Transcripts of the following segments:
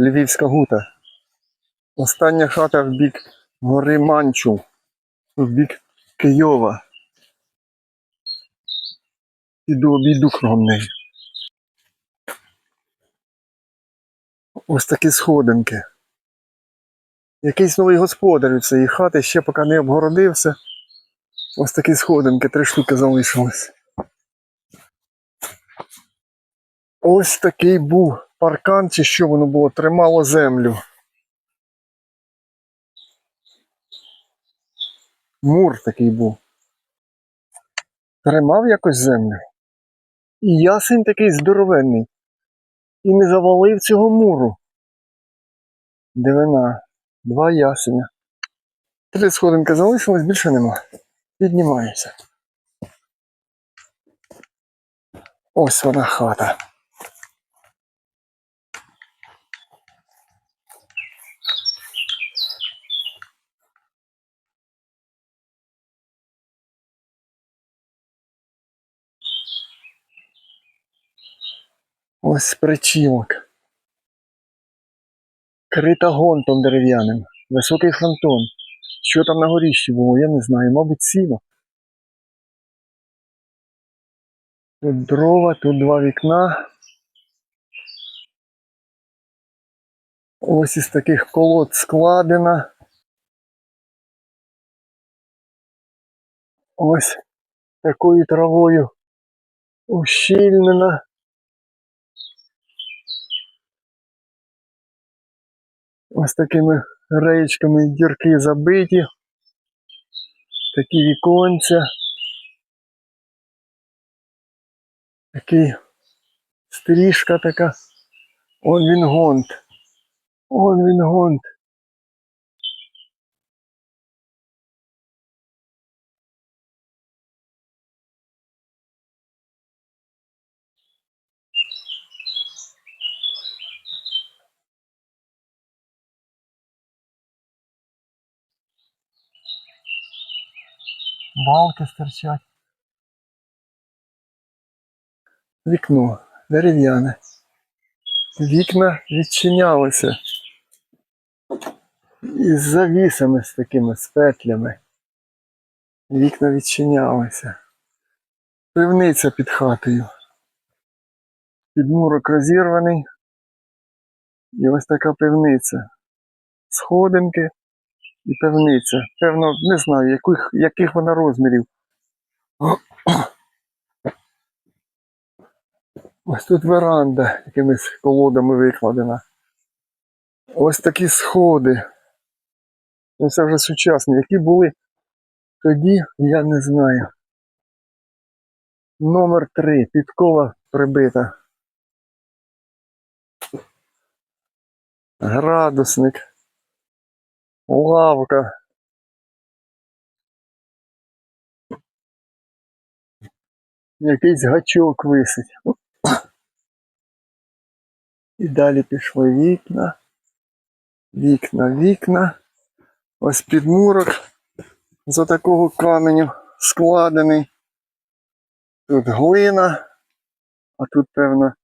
Львівська гута. Остання хата в бік гори Манчу, в бік Києва. Іду обійду кругом неї. Ось такі сходинки. Якийсь новий господар у цієї хати ще поки не обгородився. Ось такі сходинки, три штуки залишилось. Ось такий був паркан, чи що воно було, тримало землю. Мур такий був. Тримав якось землю. І ясень такий здоровенний. І не завалив цього муру. Дивина. Два ясеня. Три сходинки залишилось, більше нема. Піднімаюся. Ось вона хата. Ось причілок. Крита гонтом дерев'яним. Високий фронтон. Що там на горіщі було, я не знаю, мабуть, сіно. Тут дрова, тут два вікна. Ось із таких колод складена. Ось такою травою ущільнена. Ось такими реєчками дірки забиті. Такі віконця. Такий стрижка така. Он він гонт. Он він гонт. Балки стирчать. Вікно дерев'яне. Вікна відчинялися. Із завісами з такими з петлями. Вікна відчинялися. Пивниця під хатою. Підмурок розірваний. І ось така пивниця. Сходинки і пивниця. Певно, не знаю, яких, яких вона розмірів. Ось тут веранда якимись колодами викладена. Ось такі сходи. Ну, Це вже сучасні. Які були тоді, я не знаю. Номер 3. Підкова прибита. Градусник. Лавка. Якийсь гачок висить. І далі пішли вікна. Вікна, вікна. Ось підмурок з такого каменю складений. Тут глина, а тут, певно,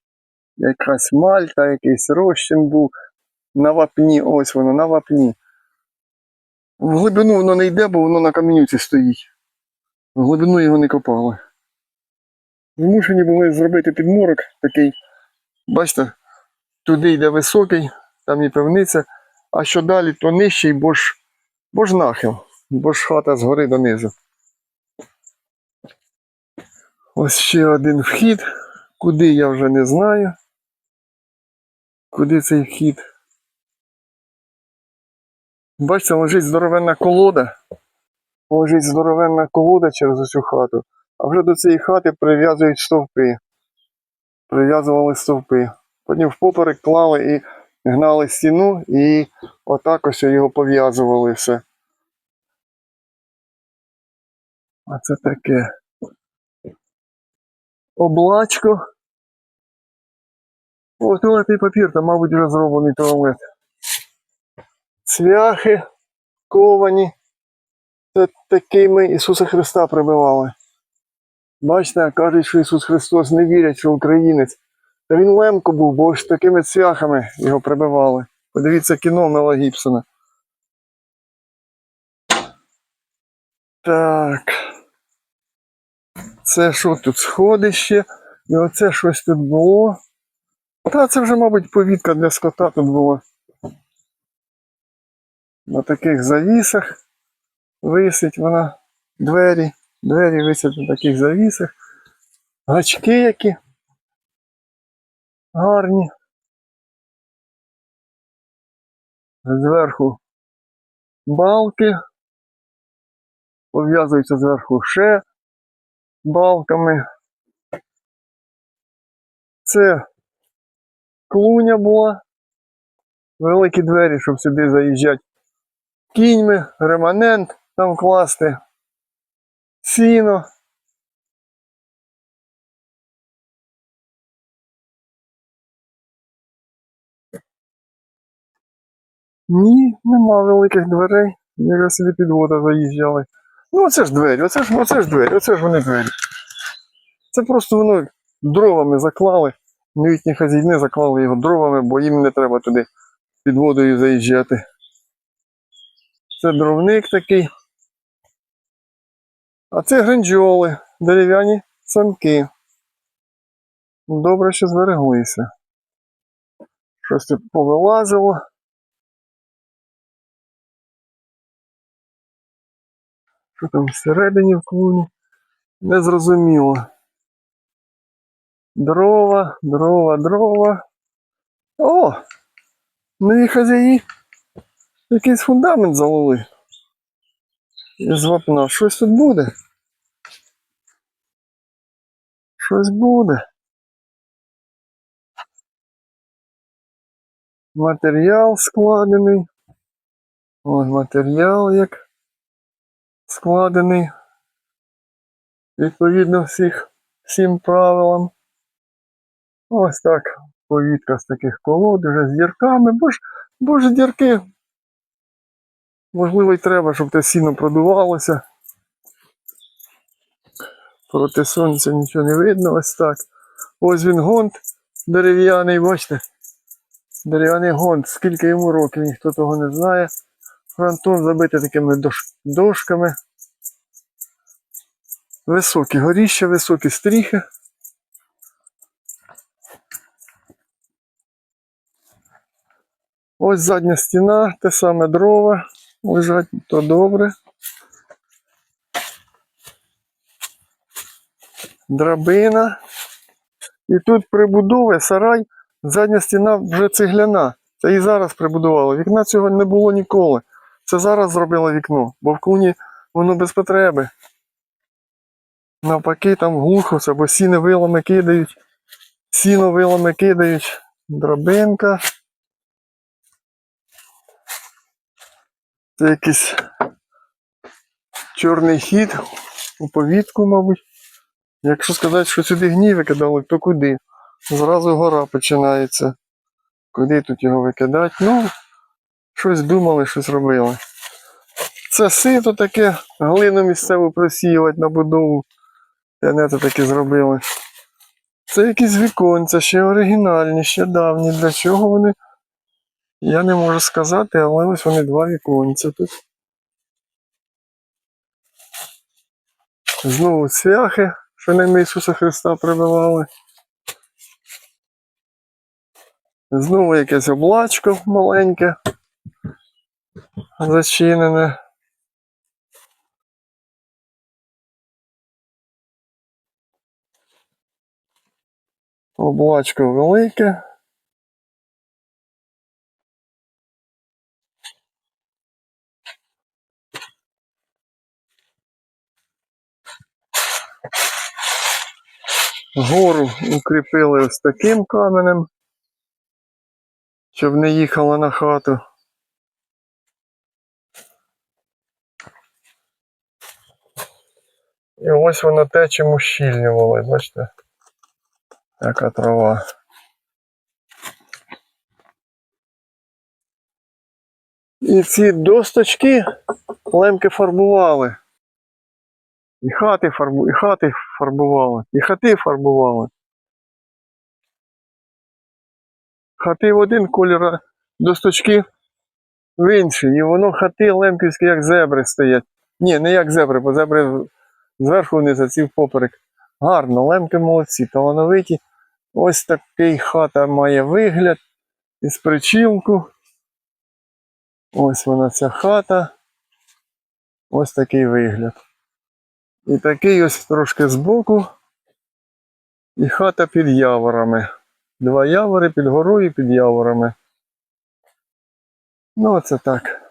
якась мальта, якийсь розчин був. На вапні, ось воно, на вапні. В глибину воно не йде, бо воно на каменюці стоїть. В глибину його не копали. Змушені були зробити підмурок такий. Бачите, туди йде високий, там і пивниця, а що далі, то нижчий, бо ж, бо ж нахил, бо ж хата згори донизу. Ось ще один вхід, куди я вже не знаю. Куди цей вхід? Бачите, лежить здоровенна колода. Лежить здоровенна колода через оцю хату. А вже до цієї хати прив'язують стовпи. Прив'язували стовпи. Потім впоперек клали і гнали стіну, і отак ось його пов'язували все. А це таке. Облачко. О, туалетний папір, там, мабуть, вже зроблений туалет. Цвяхи ковані. Це такими Ісуса Христа прибивали. Бачите, кажуть, що Ісус Христос не вірять, що українець. Та він лемко був, бо ось такими цвяхами його прибивали. Подивіться кіно Мела Гібсона. Так. Це що тут сходище? І оце щось тут було. Та це вже, мабуть, повітка для скота тут була. На таких завісах висить вона. Двері. Двері висять на таких завісах. Гачки які. Гарні. Зверху балки. Пов'язуються зверху ще балками. Це клуня була. Великі двері, щоб сюди заїжджати кіньми, реманент там класти, сіно. Ні, нема великих дверей. Ніби собі підвода заїжджали. Ну, оце ж двері, оце ж, оце ж двері, оце ж вони двері. Це просто воно дровами заклали. Новітні хазяїни заклали його дровами, бо їм не треба туди під водою заїжджати. Це дровник такий. А це гринджоли, дерев'яні санки. Добре, що збереглися. Щось тут повилазило. Що там всередині в клуні? Незрозуміло. Дрова, дрова, дрова. О! Нові хазяї. Якийсь фундамент залили. Із вапна. Щось тут буде. Щось буде. Матеріал складений. Ось матеріал як складений. Відповідно всіх, всім правилам. Ось так. Повітка з таких колод, вже з дірками. Бо ж, бо ж дірки. Можливо, й треба, щоб те сіно продувалося. Проти сонця нічого не видно, ось так. Ось він гонт дерев'яний, бачите? Дерев'яний гонт. Скільки йому років, ніхто того не знає. Фронтон забитий такими дош- дошками. Високі горіща, високі стріхи. Ось задня стіна, те саме дрова лежать, то добре. Драбина. І тут прибудови, сарай, задня стіна вже цегляна. Це і зараз прибудували. Вікна цього не було ніколи. Це зараз зробили вікно, бо в клуні воно без потреби. Навпаки, там глухо, все, бо сіно вилами кидають, сіно вилами кидають, драбинка. Це якийсь чорний хід у повітку, мабуть. Якщо сказати, що сюди гній викидали, то куди? Зразу гора починається. Куди тут його викидати? Ну, щось думали, щось робили. Це сито таке, глину місцеву просіювати на будову. не це таке зробили. Це якісь віконця, ще оригінальні, ще давні. Для чого вони? Я не можу сказати, але ось вони два віконця тут. Знову цвяхи, що на Ісуса Христа прибивали. Знову якесь облачко маленьке. Зачинене. Облачко велике. Гору укріпили ось таким каменем, щоб не їхала на хату. І ось воно те, чим ущільнювали, бачите? Яка трава. І ці досточки лемки фарбували. І хати фарбу, і хати фарбували, і хати фарбували. хати в один колір, а досточки в інший. І воно хати лемківські, як зебри стоять. Ні, не як зебри, бо зебри зверху вниз, а ці впоперек. Гарно, лемки молодці, талановиті. Ось такий хата має вигляд із причілку. Ось вона ця хата. Ось такий вигляд. І такий ось трошки збоку. І хата під яворами. Два явори під горою під яворами. Ну, оце так.